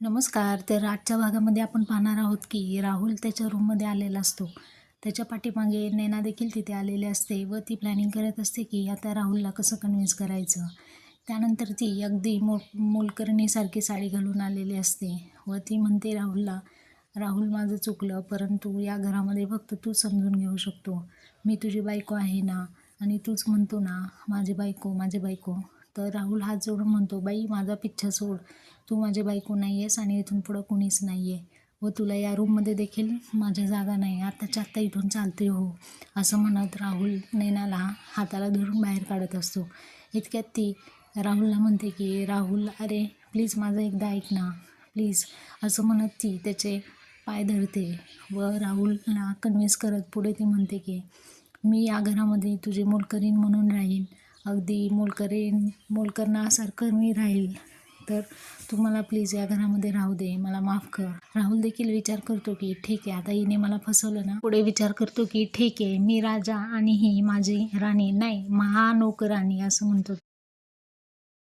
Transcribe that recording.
नमस्कार. तर आजच्या भागामध्ये आपण पाहणार आहोत की राहुल त्याच्या रूममध्ये आलेला असतो. त्याच्या पाठीमागे नैना देखील तिथे आलेली असते व ती प्लॅनिंग करत असते की आता राहुलला कसं कन्व्हिन्स करायचं. त्यानंतर ती अगदी मो मोलकरणीसारखी साडी घालून आलेली असते व ती म्हणते राहुलला राहुल माझं चुकलं परंतु या घरामध्ये फक्त तू समजून घेऊ शकतो. मी तुझी बायको आहे ना? आणि तूच म्हणतो ना माझी बायको माझी बायको. तर राहुल हात जोडून म्हणतो बाई माझा पिच्छा सोड. तू माझी बायको नाही आहेस आणि इथून पुढं कुणीच नाही आहे व तुला या रूममध्ये देखील माझ्या जागा नाही. आत्ताच्या आत्ता इथून चालते हो. असं म्हणत राहुल नैनाला हाताला धरून बाहेर काढत असतो. इतक्यात ती राहुलला म्हणते की राहुल अरे प्लीज माझं एकदा ऐक ना. प्लीज. असं म्हणत ती त्याचे पाय धरते. व राहुलला कन्व्हिन्स करत पुढे ती म्हणते की मी या घरामध्ये तुझे मोलकरीन म्हणून राहीन. अगदी मोलकरीण मोलकरणासारखं मी राहील. तर तू मला प्लीज या घरामध्ये राहू दे. मला माफ कर. राहुल देखील विचार करतो की ठीक आहे आता हिने मला फसवलं ना? पुढे विचार करतो की ठीक आहे मी राजा आणि ही माझी राणी नाही महानोकराणी असं म्हणतो.